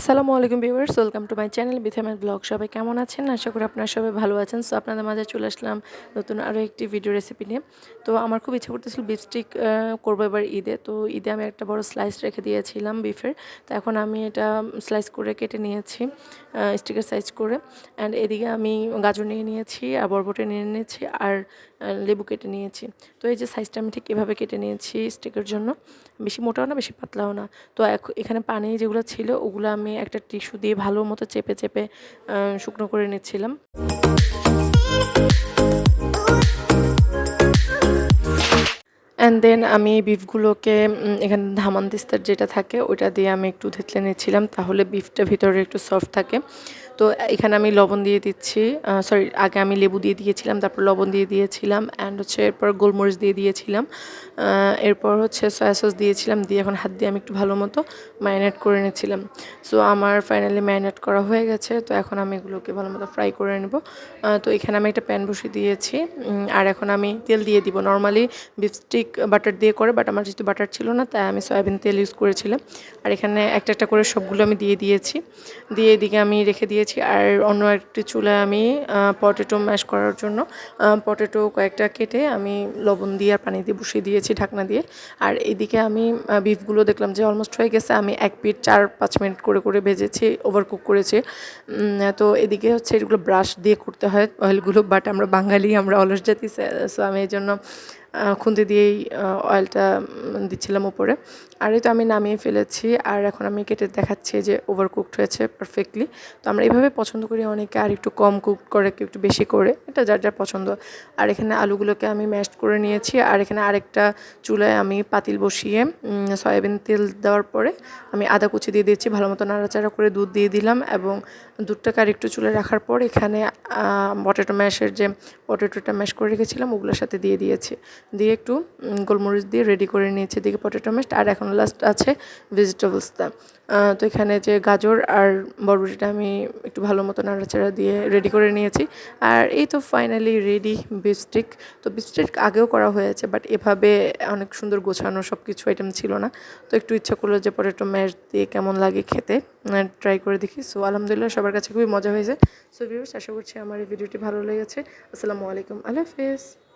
আসসালামু আলাইকুম viewers, welcome to my channel বিথামের blog. সবাই কেমন আছেন? আশা করি আপনারা সবাই ভালো আছেন। সো আপনাদের মাঝে চলে আসলাম নতুন আরও একটি ভিডিও রেসিপি নিয়ে। তো আমার খুব ইচ্ছা করতেছিল বিফ স্টিক করব এবার ঈদে। তো ঈদে আমি একটা বড় স্লাইস রেখে দিয়েছিলাম বিফের তো এখন আমি এটা স্লাইস করে কেটে নিয়েছি স্টিকের সাইজ করে। অ্যান্ড এদিকে আমি গাজর নিয়ে নিয়েছি, আর বরবটে নিয়ে নিয়েছি, আর লেবু কেটে নিয়েছি। তো এই যে সাইজটা আমি ঠিক এভাবে কেটে নিয়েছি স্টিকের জন্য। বেশি মোটাও না, বেশি পাতলাও না। তো এখানে পানি যেগুলো ছিল, ওগুলো আমি একটা টিস্যু দিয়ে ভালো মতো চেপে চেপে শুকনো করে নিচ্ছিলাম। অ্যান্ড দেন আমি বিফগুলোকে এখানে ধামান দিস্তার যেটা থাকে, ওইটা দিয়ে আমি একটু ধেতলে নিচ্ছিলাম, তাহলে বিফটা ভিতরে একটু সফট থাকে। তো এখানে আমি লবণ দিয়ে দিচ্ছি সরি আগে আমি লেবু দিয়ে দিয়েছিলাম, তারপর লবণ দিয়ে দিয়েছিলাম অ্যান্ড হচ্ছে এরপর গোলমরিচ দিয়ে দিয়েছিলাম এরপর হচ্ছে সয়া সস দিয়েছিলাম, দিয়ে এখন হাত দিয়ে আমি একটু ভালো মতো ম্যারিনেট করে নিয়েছিলাম। সো আমার ফাইনালি ম্যারিনেট করা হয়ে গেছে, তো এখন আমি এগুলোকে ভালো মতো ফ্রাই করে নেব। তো এখানে আমি একটা প্যান বসিয়ে দিয়েছি আর এখন আমি তেল দিয়ে দিব। নর্মালি বিফস্টিক বাটার দিয়ে করে বাট আমার যেহেতু বাটার ছিল না, তাই আমি সয়াবিন তেল ইউজ করেছিলাম। আর এখানে একটা একটা করে সবগুলো আমি দিয়ে দিয়েছি। দিয়ে এদিকে আমি রেখে দিয়েছি আর অন্য একটি চুলায় আমি পটেটো ম্যাশ করার জন্য পটেটো কয়েকটা কেটে আমি লবণ দিয়ে আর পানি দিয়ে বসিয়ে দিয়েছি ঢাকনা দিয়ে। আর এদিকে আমি বিফগুলো দেখলাম যে অলমোস্ট হয়ে গেছে। আমি এক পিট চার পাঁচ মিনিট করে করে ভেজেছি ওভারকুক করেছি। তো এদিকে হচ্ছে এগুলো ব্রাশ দিয়ে করতে হয় অয়েলগুলো বাট আমরা বাঙালি, আমরা অলস জাতি, সো আমি এই জন্য খুন্তি দিয়েই অয়েলটা দিচ্ছিলাম উপরে। আর এই তো আমি নামিয়ে ফেলেছি। আর এখন আমি কেটে দেখাচ্ছি যে ওভার কুকড হয়েছে পারফেক্টলি তো আমরা এইভাবে পছন্দ করি অনেকে, আর একটু কম কুক করে কেউ একটু বেশি করে। এটা যার যার পছন্দ। আর এখানে আলুগুলোকে আমি ম্যাশ করে নিয়েছি। আর এখানে আরেকটা চুলায় আমি পাতিল বসিয়ে সয়াবিন তেল দেওয়ার পরে আমি আদা কুচি দিয়ে দিয়েছি। ভালো মতো নাড়াচাড়া করে দুধ দিয়ে দিলাম এবং দুধটাকে আরেকটু চুলে রাখার পর এখানে পটেটো ম্যাশের যে পটেটোটা ম্যাশ করে রেখেছিলাম, ওগুলোর সাথে দিয়ে দিয়েছি। দিয়ে একটু গোলমরিচ দিয়ে রেডি করে নিয়েছি দিকে পটেটো ম্যাশ আর এখন লাস্ট আছে ভেজিটেবলসটা তো এখানে যে গাজর আর বরবটিটা আমি একটু ভালো মতো নাড়াচাড়া দিয়ে রেডি করে নিয়েছি। আর এই তো ফাইনালি রেডি বিস্টিক তো বিস্টিক আগেও করা হয়েছে বাট এভাবে অনেক সুন্দর গোছানো সব কিছু আইটেম ছিল না। তো একটু ইচ্ছা করল যে পটেটো ম্যাশ দিয়ে কেমন লাগে খেতে। ট্রাই করে দেখি। সো আলহামদুলিল্লাহ সবার কাছে খুবই মজা হয়েছে। সো ভিউর্স আশা করছি আমার এই ভিডিওটি ভালো লেগেছে। আসসালামু আলাইকুম। আল্লাহ হাফেজ।